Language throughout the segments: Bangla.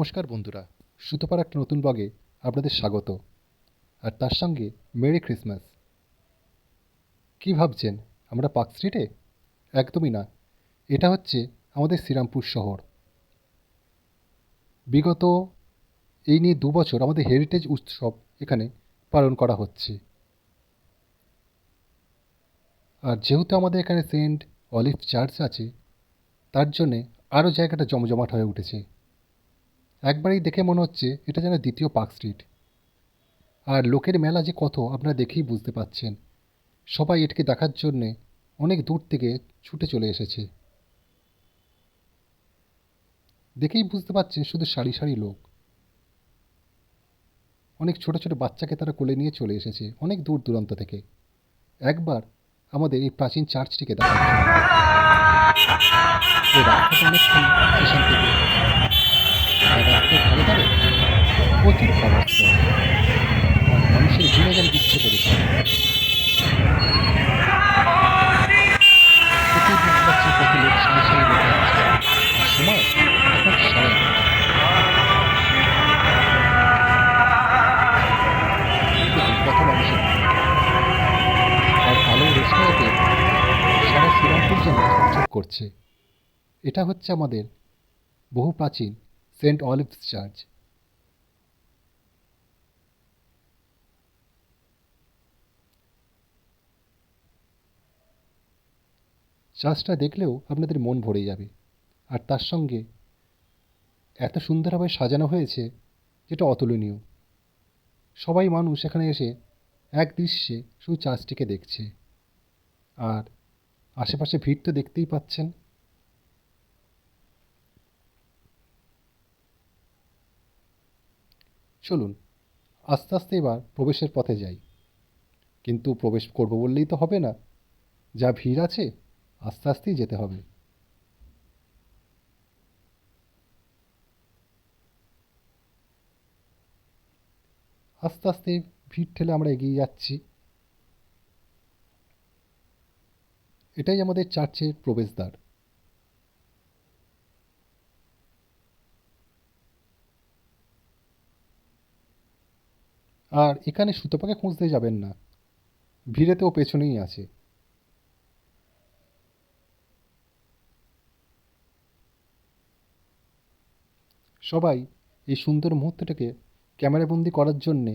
নমস্কার বন্ধুরা সুতোপার একটা নতুন ব্লগে আপনাদের স্বাগত। আর তার সঙ্গে মেরি ক্রিসমাস। কি ভাবছেন, আমরা পার্ক স্ট্রিটে? একদমই না। এটা হচ্ছে আমাদের শ্রীরামপুর শহর। বিগত এই নিয়ে দু বছর আমাদের হেরিটেজ উৎসব এখানে পালন করা হচ্ছে। আর যেহেতু আমাদের এখানে সেন্ট অলিভ চার্চ আছে, তার জন্যে আরও জায়গাটা জমজমাট হয়ে উঠেছে। একবারেই দেখে মনে হচ্ছে এটা যেন দ্বিতীয় পার্ক স্ট্রিট। আর লোকের মেলা যে কত, আপনারা দেখেই বুঝতে পাচ্ছেন। সবাই এটাকে দেখার জন্যে অনেক দূর থেকে ছুটে চলে এসেছে। দেখেই বুঝতে পারছেন শুধু সারি সারি লোক। অনেক ছোট ছোট বাচ্চাকে তারা কোলে নিয়ে চলে এসেছে, অনেক দূর দূরান্ত থেকে। একবার আমাদের এই প্রাচীন চার্চটিকে অনেকক্ষণ স্টেশন থেকে। রাস্তার ধারে ধারে প্রচুর খাবার মানুষের ভিড়ে যেন দিচ্ছে করেছে মানুষের করছে। এটা হচ্ছে আমাদের বহু প্রাচীন সেন্ট অলিভস চার্চ চার্চটা দেখলেও আপনাদের মন ভরে যাবে। আর তার সঙ্গে এত সুন্দরভাবে সাজানো হয়েছে যেটা অতুলনীয়। সবাই মানুষ এখানে এসে এক দৃশ্যে শুধু চার্চটিকে দেখছে। আর আশেপাশে ভিড় তো দেখতেই পাচ্ছেন। চলুন, আস্তে আস্তে এবার প্রবেশের পথে যাই। কিন্তু প্রবেশ করব বললেই তো হবে না। যা ভিড় আছে, আস্তে আস্তেই যেতে হবে। আস্তে আস্তে ভিড় ঠেলে আমরা এগিয়ে যাচ্ছি। এটাই আমাদের চার্চের প্রবেশদ্বার। আর এখানে সুতোপাকে খুঁজতে যাবেন না। ভিড়েতে ও পেছনেই আছে। সবাই এই সুন্দর মুহূর্তটাকে ক্যামেরাবন্দি করার জন্যে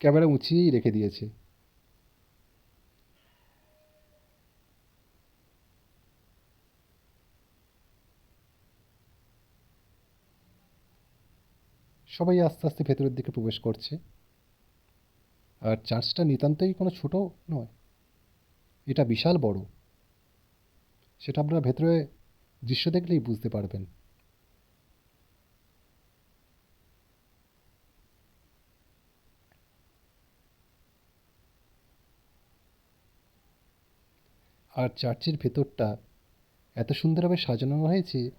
ক্যামেরা উঁচিয়েই রেখে দিয়েছে। সবাই আস্তে আস্তে ভেতরের দিকে প্রবেশ করছে। আর চার্চটা নিতান্তই কোনো ছোট নয়। এটা বিশাল বড়। সেটা আপনারা ভেতরে দৃশ্য দেখলেই বুঝতে পারবেন। আর চার্চের ভেতরটা এত সুন্দরভাবে সাজানো হয়েছে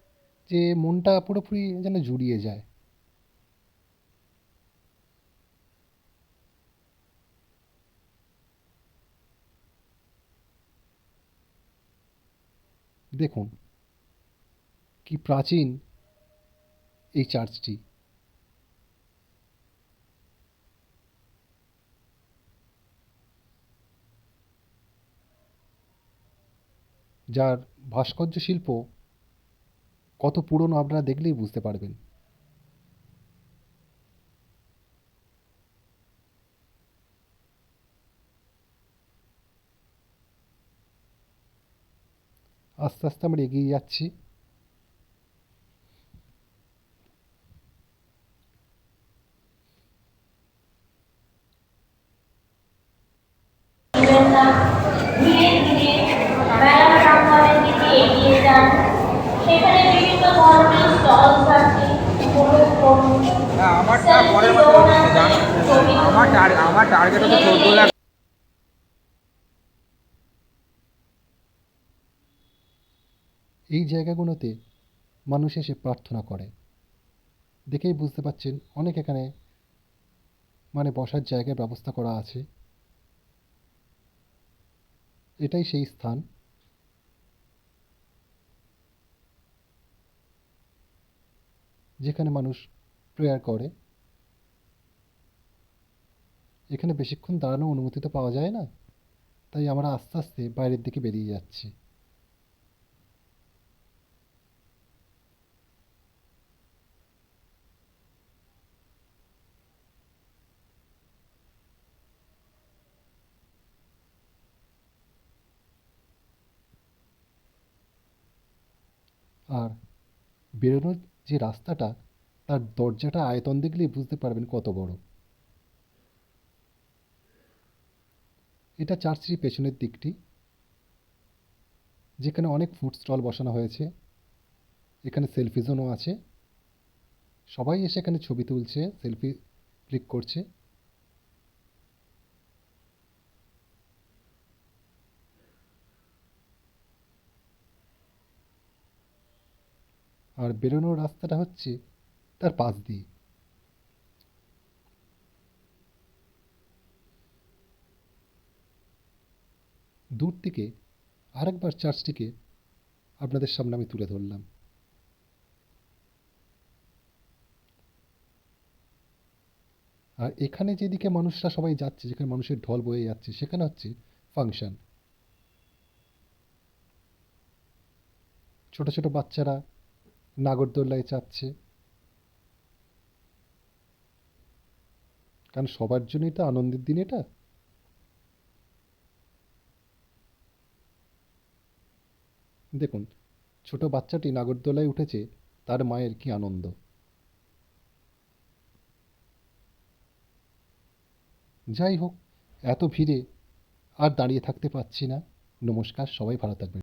যে মনটা পুরোপুরি যেন জুড়িয়ে যায়। দেখুন কি প্রাচীন এই চার্চটি। যার ভাস্কর্য শিল্প কত পুরনো আপনারা দেখলেই বুঝতে পারবেন আস্তে আস্তে আমরা এগিয়ে যাচ্ছি দিবেন না ধীরে ধীরে মেলা প্রাঙ্গণের দিকে এগিয়ে যান সেখানে বিভিন্ন ধরনের স্টল আছে উপভোগ করুন না আমারটা পরের বছর হচ্ছে জানো। আমার আমার টার্গেট হচ্ছে চোদ্দ লাখ। এই জায়গাগুলোতে মানুষ এসে প্রার্থনা করে। দেখেই বুঝতে পাচ্ছেন অনেক এখানে মানে বসার জায়গার ব্যবস্থা করা আছে। এটাই সেই স্থান। যেখানে মানুষ প্রেয়ার করে। এখানে বেশিক্ষণ দাঁড়ানো অনুমতি তো পাওয়া যায় না। তাই আমরা আস্তে আস্তে বাইরের দিকে বেরিয়ে যাচ্ছি। আর বেরোনোর যে রাস্তাটা, তার দরজাটা আয়তন দেখলেই বুঝতে পারবেন কত বড়। এটা চার্চটির পেছনের দিকটি, যেখানে অনেক ফুড স্টল বসানো হয়েছে, এখানে সেলফি জোনও আছে। সবাই এসে এখানে ছবি তুলছে, সেলফি ক্লিক করছে। আর বেরোনোর রাস্তাটা হচ্ছে তার পাশ দিয়ে। দূর থেকে আরেকবার চার্চটিকে আপনাদের সামনে আমি তুলে ধরলাম। আর এখানে যেদিকে মানুষরা সবাই যাচ্ছে, যেখানে মানুষের ঢল বয়ে যাচ্ছে, সেখানে হচ্ছে ফাংশন। ছোট ছোট বাচ্চারা নাগরদোল্লায় চাপছে কারণ সবার জন্যই তো আনন্দের দিন এটা। দেখুন, ছোট বাচ্চাটি নাগরদোলায় উঠেছে, তার মায়ের কি আনন্দ? যাই হোক, এত ভিড়ে আর দাঁড়িয়ে থাকতে পারছি না। নমস্কার, সবাই ভালো থাকবেন।